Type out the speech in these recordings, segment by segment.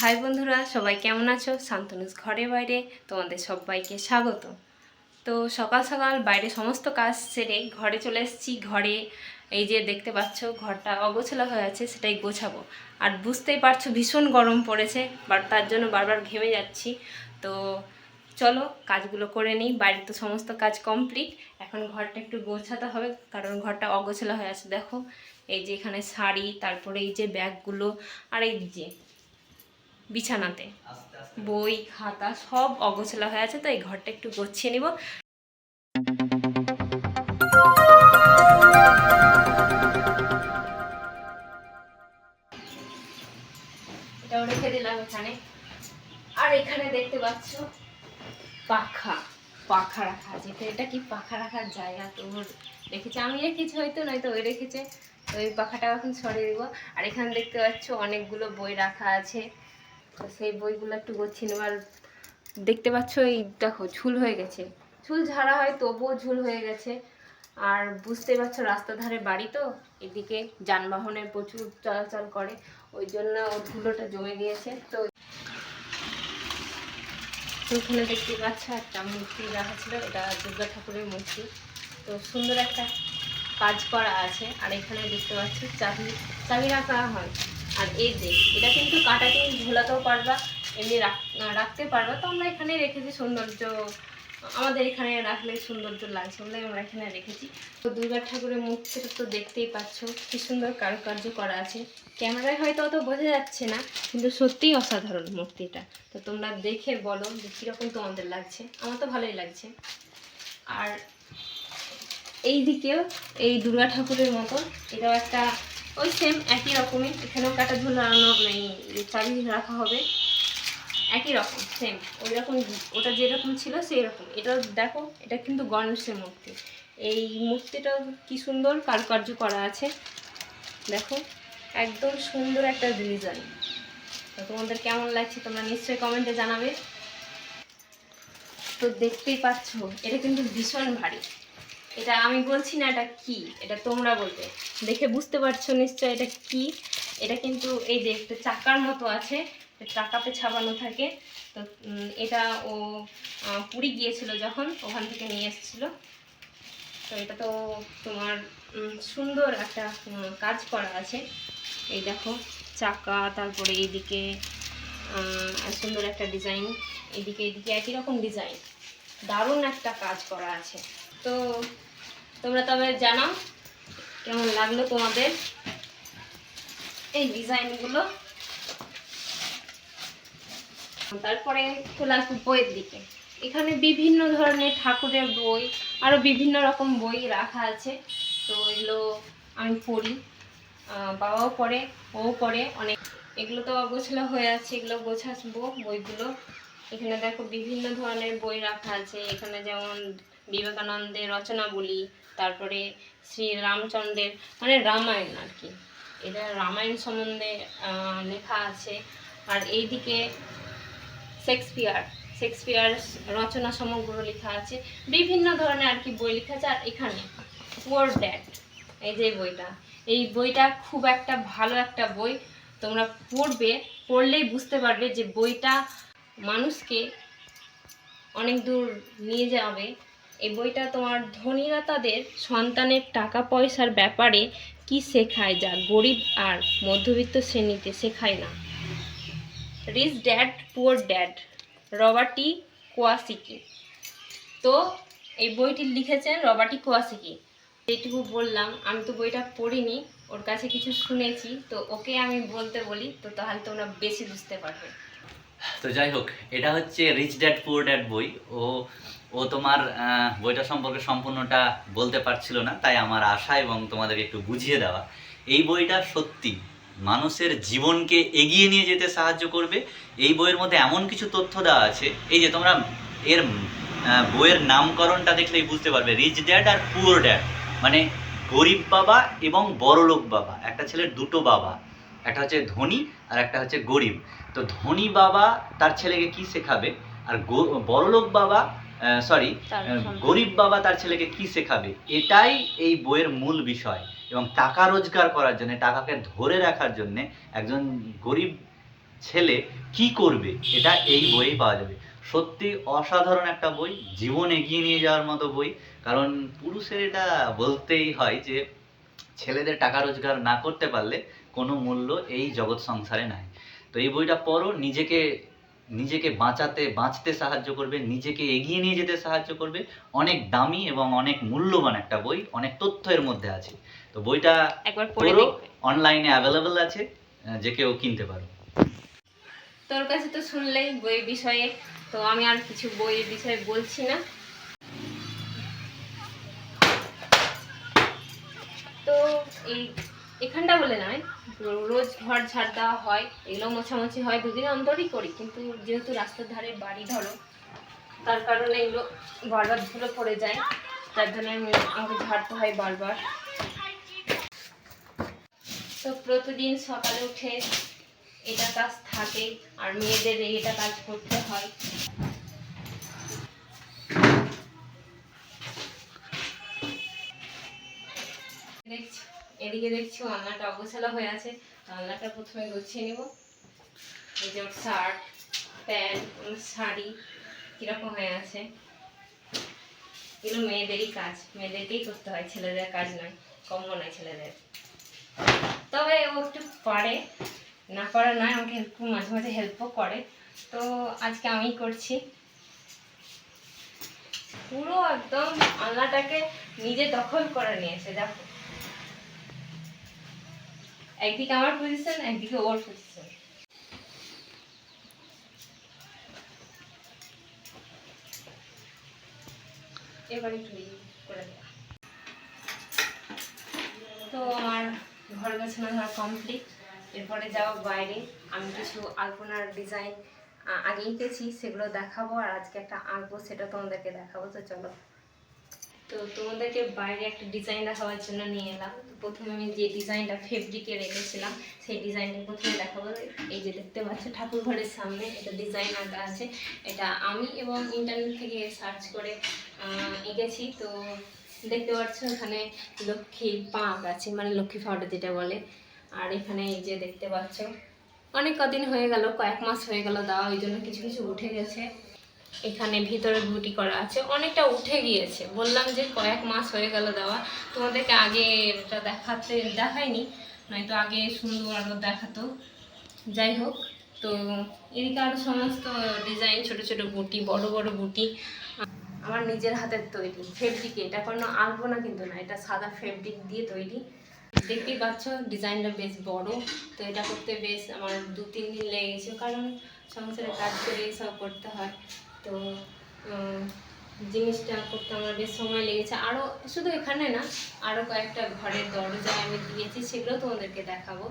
High বন্ধুরা, সবাই কেমন আছো? শান্তনুস ঘরে বাইরে, তোমাদের সবাইকে স্বাগত। তো সকাল সকাল বাইরে সমস্ত কাজ সেরে ঘরে চলে এসেছি। ঘরে এই যে দেখতে পাচ্ছ, ঘরটা অগোছালো হয়ে আছে, সেটাই গোছাবো। আর বুঝতেই পারছ, ভীষণ গরম পড়েছে বাট তার জন্য বারবার ঘেমে যাচ্ছি। তো চলো, কাজগুলো করে নিই। বাড়ির তো সমস্ত কাজ কমপ্লিট। এখন ঘরটা একটু গোছাতে হবে, কারণ ঘরটা অগোছালো হয়ে আছে। দেখো, এই যে এখানে শাড়ি, তারপরে এই যে ব্যাগগুলো, আর এই যে বিছানাতে। বই খাতা সব অগোছলা হয়ে আছে তো এই ঘরটা একটু গুছিয়ে নিব। এটাও রেখে দিলাম এখানে। আর এখানে দেখতে পাচ্ছ পাখা পাখা রাখা আছে। এটা কি পাখা রাখার জায়গা তো রেখেছে? আমি রেখেছি হয়তো নয়তো ওই রেখেছে। ওই পাখাটা এখন সরিয়ে দিব। আর এখানে দেখতে পাচ্ছ অনেকগুলো বই রাখা আছে। তো সেই বইগুলো একটু গোছিয়ে নেবার দেখতে পাচ্ছ এই দেখো, ঝুল হয়ে গেছে। ঝুল ঝাড়া হয়, তবুও ঝুল হয়ে গেছে। আর বুঝতেই পারছ, রাস্তার ধারে বাড়ি তো, এদিকে যানবাহনের প্রচুর চলাচল করে। ওই জন্য ও ধুলোটা জমে গিয়েছে। তো এখানে দেখতে পাচ্ছ একটা মূর্তি রাখা ছিল, এটা দুর্গা ঠাকুরের মূর্তি। তো সুন্দর একটা কাজ করা আছে। আর এখানে দেখতে পাচ্ছি চাবি চাবি রাখা হয়। আর এই যে, এটা কিন্তু কাটাকে ঝোলাতেও পারবা, এমনি রাখ- রাখতে পারবা। তো আমরা এখানে রেখেছি সৌন্দর্য, আমাদের এখানে রাখলে সৌন্দর্য লাগছে বলে আমরা এখানে রেখেছি। তো দুর্গা ঠাকুরের মূর্তিটা তো দেখতেই পাচ্ছ, কি সুন্দর কারুকার্য করা আছে। ক্যামেরায় হয়তো অত বোঝা যাচ্ছে না, কিন্তু সত্যিই অসাধারণ মূর্তিটা। তো তোমরা দেখে বলো যে কীরকম তোমাদের লাগছে। আমার তো ভালোই লাগছে। আর এই দিকেও এই দুর্গা ঠাকুরের মতো এটাও একটা ওই সেম একই রকমই। এখানেও কাটা ঝুলানো মানে চাবি রাখা হবে। একই রকম সেম ওই রকম, ওটা যেরকম ছিল সেই রকম এটা দেখো, এটা কিন্তু গণেশের মূর্তি। এই মূর্তিটা কি সুন্দর, কারুকার্য করা আছে। দেখো, একদম সুন্দর একটা ডিজাইন তো তোমাদের কেমন লাগছে তোমরা নিশ্চয়ই কমেন্টে জানাবে। তো দেখতেই পাচ্ছ, এটা কিন্তু ভীষণ ভারী। এটা আমি বলছি না এটা কি, এটা তোমরা বলবে। দেখে বুঝতে পারছ নিশ্চয় এটা কি। এটা কিন্তু এই যে একটা চাকার মতো আছে চাকাতে ছাপানো থাকে। তো এটা ও পুরী গিয়েছিল যখন ওখান থেকে নিয়ে এসেছিল। তো এটা তো তোমার সুন্দর একটা কাজ করা আছে। এই দেখো, চাকা, তারপরে এইদিকে সুন্দর একটা ডিজাইন। এদিকে এদিকে একই রকম ডিজাইন। দারুণ একটা কাজ করা আছে। তো তোমরা তবে জানাও কেমন লাগল তোমাদের? এই ডিজাইনগুলো। তারপরে চলে আসব বইয়ের দিকে। এখানে বিভিন্ন ধরনের ঠাকুরের বই আরও বিভিন্ন রকম বই রাখা আছে। তো এগুলো আমি পড়ি। বাবাও পড়ে ও পড়ে, অনেক। এগুলো তো অগোছলা হয়ে আছে, এগুলো গোছাসবো বইগুলো। এখানে দেখো বিভিন্ন ধরনের বই রাখা আছে। এখানে যেমন বিবেকানন্দের রচনাবলী তারপরে শ্রী রামচন্দ্রের মানে রামায়ণ আর কি। এটা রামায়ণ সম্বন্ধে লেখা আছে। আর এইদিকে শেক্সপিয়ার শেক্সপিয়ার রচনা সমগ্র লেখা আছে। বিভিন্ন ধরনের আর কি বই লেখা আছে। আর এখানে পুয়ার ড্যাড এই যে বইটা। এই বইটা খুব একটা ভালো একটা বই। তোমরা পড়বে, পড়লেই বুঝতে পারবে যে বইটা মানুষকে অনেক দূর নিয়ে যাবে। এই বইটা তোমার ধনীরা তাদের সন্তানের টাকা পয়সার ব্যাপারে কি শেখায় যা গরিব আর মধ্যবিত্ত শ্রেণীতে শেখায় না? Rich dad poor dad Robert Kiyosaki তো এই বইটি লিখেছেন রবার্টি কোয়াসিকি যেটুকু বললাম, আমি তো বইটা পড়িনি, ওর কাছে কিছু শুনেছি, তো ওকে আমি বলতে বলি, তো তাহলে তোমরা বেশি বুঝতে পারবে। তো যাই হোক, এটা হচ্ছে রিচ ড্যাড পুয়ার ড্যাড বই। ও ও তোমার বইটা সম্পর্কে সম্পূর্ণটা বলতে পারছিল না, তাই আমার আশা এবং তোমাদের একটু বুঝিয়ে দেওয়া। এই বইটা সত্যি মানুষের জীবনকে এগিয়ে নিয়ে যেতে সাহায্য করবে। এই বইয়ের মধ্যে এমন কিছু তথ্য দেওয়া আছে, এই যে তোমরা এর বইয়ের নামকরণটা দেখলেই বুঝতে পারবে রিচ ড্যাড আর পুয়ার ড্যাড মানে গরিব বাবা এবং বড়লোক বাবা, একটা ছেলের দুটো বাবা, একটা হচ্ছে ধনী আর একটা হচ্ছে গরিব। তো ধনী বাবা তার ছেলেকে কি শেখাবে? আর বড়লোক বাবা সরি গরিব বাবা তার ছেলেকে কি শেখাবে? এটাই এই বইয়ের মূল বিষয়। এবং টাকা রোজগার করার জন্য টাকাকে ধরে রাখার জন্য একজন গরিব ছেলে কি করবে? এটা এই বইয়ে পাওয়া যাবে। সত্যি অসাধারণ একটা বই জীবন এগিয়ে নিয়ে যাওয়ার মতো বই। কারণ পুরুষের এটা বলতেই হয় যে ছেলেদের টাকা রোজগার না করতে পারলে কোনো মূল্য এই জগৎ সংসারে নাই। তো এই বইটা পড়ো নিজেকে নিজেকে বাঁচাতে বাঁচতে সাহায্য করবে নিজেকে এগিয়ে নিয়ে যেতে সাহায্য করবে। অনেক দামি এবং অনেক মূল্যবান একটা বই অনেক তথ্য এর মধ্যে আছে। তো বইটা একবার পড়ে অনলাইনে অ্যাভেলেবল আছে যে কেউ কিনতে পারো। তোর কাছে তো শুনলেই বইয়ের বিষয়ে তো আমি আর কিছু বইয়ের বিষয়ে বলছি না। তো এই এখানটা বলে নয় রোজ ঘর ঝাড় দেওয়া হয়, এগুলো মোছামুছি হয়, দুদিন অন্তরই করি, কিন্তু যেহেতু রাস্তার ধারে বাড়ি ধরো, তার কারণে এগুলো বারবার ধুলো পড়ে যায়, তার জন্য আমি- আমাকে ঝাড়তে হয় বারবার। তো প্রতিদিন সকালে উঠে এটা কাজ থাকে, আর মেয়েদের এটা কাজ করতে হয়। এদিকে দেখছি আলনাটা অগোছালো হয়ে আছে। আলনাটা প্রথমে গুছিয়ে নেব। এই যে শার্ট, প্যান্ট শাড়ি কীরকম হয়ে আছে। এগুলো মেয়েদেরই কাজ। মেয়েদেরকেই করতে হয়, ছেলেদের কাজ নয়, কম নয় ছেলেদের। তবে ও একটু পারে, না পারা নয়, আমাকে হেল্প মাঝে মাঝে হেল্পও করে। তো আজকে আমি করছি। পুরো একদম আলনাটাকে নিজে দখল করে নিয়েছে, দেখো। একদিকে আমার পজিশন একদিকে ওর পজিশন এবার একটু করে তো আমার ঘর গোছানো ধরা কমপ্লিট এরপরে যাও বাইরে। আমি কিছু আলপনার ডিজাইন আগেই পেয়েছি, সেগুলো দেখাবো। আর আজকে একটা আঁকবো, সেটা তোমাদেরকে দেখাবো। তো চলো। তো তোমাদেরকে বাইরে একটা ডিজাইন দেখাবার জন্য নিয়ে এলাম। প্রথমে আমি যে ডিজাইনটা ফেব্রিকে রেখেছিলাম, সেই ডিজাইনটা প্রথমে দেখাবো। এই যে দেখতে পাচ্ছ, ঠাকুর ঘরের সামনে এটা ডিজাইন আঁকা আছে। এটা আমি এবং ইন্টারনেট থেকে সার্চ করে এঁকেছি। তো দেখতে পাচ্ছ, এখানে লক্ষ্মী পা আঁকা আছে মানে লক্ষ্মী ফাউডার যেটা বলে। আর এখানে এই যে দেখতে পাচ্ছ, অনেক কদিন হয়ে গেল, কয়েক মাস হয়ে গেল দেওয়া, ওই জন্য কিছু কিছু উঠে গেছে। এখানে ভিতরে গুটি করা আছে। অনেকটা উঠে গিয়েছে। বললাম যে কয়েক মাস হয়ে গেল দেওয়া। তোমাদেরকে আগে এটা দেখাতে দেখাইনি, নয়তো আগে সুন্দর আরও দেখাতো। যাই হোক, তো এদিকে আরও সমস্ত ডিজাইন ছোট ছোট বুটি, বড় বড় বুটি। আমার নিজের হাতের তৈরি ফেব্রিকে এটা কোনো আলপনা কিন্তু না, এটা সাদা ফেব্রিক দিয়ে তৈরি। দেখতেই পাচ্ছ ডিজাইনটা বেশ বড়। তো এটা করতে বেশ আমার দু তিন দিন লেগেছে, কারণ সংসারে কাজ করে এসব করতে হয়। তো জিনিসটা করতে আমার বেশ সময় লেগেছে। আরও শুধু এখানে না আরও কয়েকটা ঘরের দরজায় আমি দিয়েছি, সেগুলো তোমাদেরকে দেখাবো।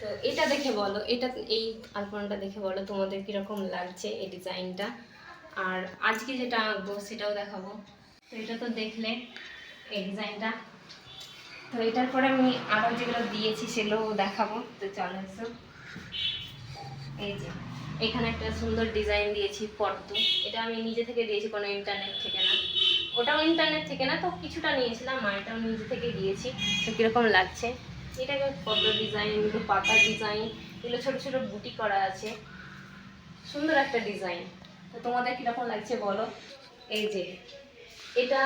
তো এটা দেখে বলো, এটা এই আলপনাটা দেখে বলো, তোমাদের কীরকম লাগছে এই ডিজাইনটা? আর আজকে যেটা আঁকবো, সেটাও দেখাবো। তো এটা তো দেখলে, এই ডিজাইনটা। তো এটার পরে আমি আরও যেগুলো দিয়েছি সেগুলো দেখাবো। তো চলে, এসো। এই যে। এখানে একটা সুন্দর ডিজাইন দিয়েছি পদ্ম এটা আমি নিজে থেকে দিয়েছি, কোনো ইন্টারনেট থেকে না। ওটাও ইন্টারনেট থেকে না, তো কিছুটা নিয়েছিলাম, আর এটাও নিজে থেকে দিয়েছি। তো কীরকম লাগছে? এটাকে পদ্ম ডিজাইন এগুলো পাতা ডিজাইন এগুলো ছোটো ছোটো বুটি করা আছে। সুন্দর একটা ডিজাইন তো তোমাদের কীরকম লাগছে বলো? এই যে, এটা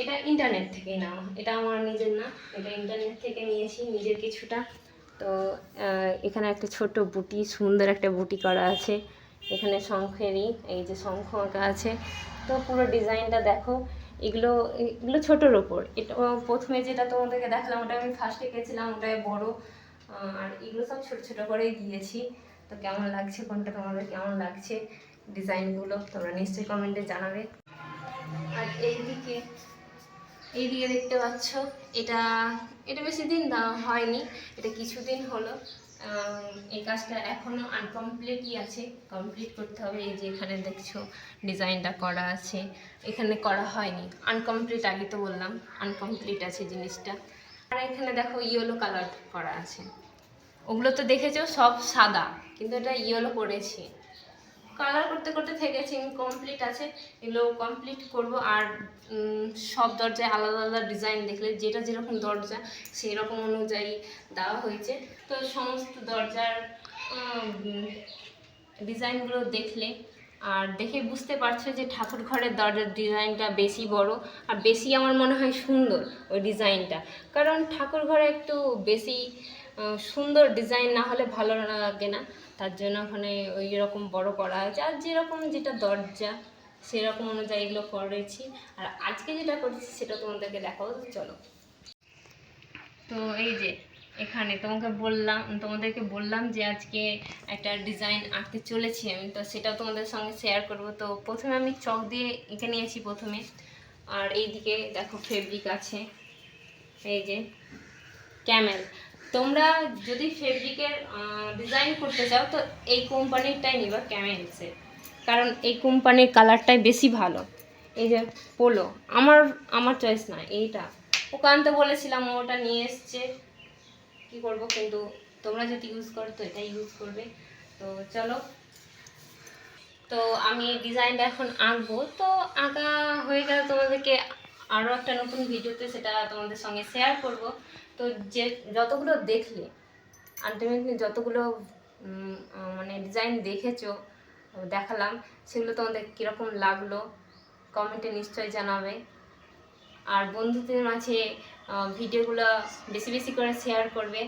এটা ইন্টারনেট থেকেই নেওয়া। এটা আমার নিজের না, এটা ইন্টারনেট থেকে নিয়েছি, নিজের কিছুটা। তো এখানে একটা ছোট বুটি, সুন্দর একটা বুটি করা আছে। এখানে শঙ্খেরই, এই যে শঙ্খ আঁকা আছে। তো পুরো ডিজাইনটা দেখো, এগুলো এগুলো ছোটোর ওপর। এটা প্রথমে যেটা তোমাদেরকে দেখালাম, ওটা আমি ফার্স্টে গেছিলাম ওটাই বড়। আর এগুলো সব ছোট ছোট করেই দিয়েছি। তো কেমন লাগছে কোনটা, তোমাদের কেমন লাগছে ডিজাইনগুলো, তোমরা নিশ্চয়ই কমেন্টে জানাবে। আর এইদিকে এইদিকে দেখতে পাচ্ছ, এটা এটা বেশি দিন হয়নি, এটা কিছুদিন হলো। এই কাজটা এখনও আনকমপ্লিটই আছে, কমপ্লিট করতে হবে। এই যে এখানে দেখছ, ডিজাইনটা করা আছে, এখানে করা হয়নি। আনকমপ্লিট আগে তো বললাম, আনকমপ্লিট আছে জিনিসটা। আর এখানে দেখো ইয়েলো কালার করা আছে। ওগুলো তো দেখেছ, সব সাদা, কিন্তু এটা ইয়েলো করেছি কালার করতে করতে থেকেছে কমপ্লিট আছে, এগুলো কমপ্লিট করব। আর সব দরজায় আলাদা আলাদা ডিজাইন দেখলে, যেটা যেরকম দরজা সেই রকম অনুযায়ী দেওয়া হয়েছে। তো সমস্ত দরজার ডিজাইনগুলো দেখলে, আর দেখে বুঝতে পারছ যে ঠাকুর ঘরের দরজার ডিজাইনটা বেশি বড়, আর বেশি আমার মনে হয় সুন্দর ওই ডিজাইনটা কারণ ঠাকুর ঘরে একটু বেশি সুন্দর ডিজাইন না হলে ভালো লাগে না। তার জন্য ওখানে ওই রকম বড় করা হয়েছে। আর যেরকম যেটা দরজা, সেরকম অনুযায়ী এগুলো করেছি। আর আজকে যেটা করেছি, সেটা তোমাদেরকে দেখাবো। চলো। তো এই যে, এখানে তোমাকে বললাম, তোমাদেরকে বললাম যে আজকে একটা ডিজাইন আঁকতে চলেছি আমি। তো সেটাও তোমাদের সঙ্গে শেয়ার করব। তো প্রথমে আমি চক দিয়ে এঁকে নিয়েছি প্রথমে। আর এইদিকে দেখো ফেব্রিক আছে। এই যে ক্যামেল তোমরা যদি ফেব্রিকের ডিজাইন করতে চাও, তো এই কোম্পানিরটাই নিবা ক্যামেলসের কারণ এই কোম্পানির কালারটাই বেশি ভালো। এই যে পোলো আমার আমার চয়েস না, এইটা। ওকে আনতে বলেছিলাম ওটা নিয়ে এসছে। কি করব, কিন্তু তোমরা যদি ইউজ করো, তো এটা ইউজ করবে। তো চলো। তো আমি ডিজাইনটা এখন আঁকবো। তো আঁকা হয়ে গেলে তোমাদেরকে আরও একটা নতুন ভিডিওতে সেটা তোমাদের সঙ্গে শেয়ার করব। তো যে যতগুলো দেখলে আলটিমেটলি যতগুলো মানে ডিজাইন দেখেছ, দেখালাম, সেগুলো তোমাদের কীরকম লাগল কমেন্টে নিশ্চয়ই জানাবে। আর বন্ধুদের মাঝে ভিডিওগুলো বেশি বেশি করে শেয়ার করবে।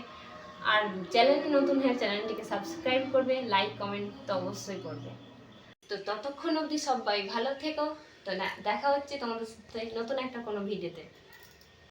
আর চ্যানেলটি নতুন হয়ে চ্যানেলটিকে সাবস্ক্রাইব করবে লাইক কমেন্ট তো অবশ্যই করবে। তো ততক্ষণ অবধি সবাই ভালো থেকো। তো দেখা হচ্ছে তোমাদের সাথে নতুন একটা কোনো ভিডিওতে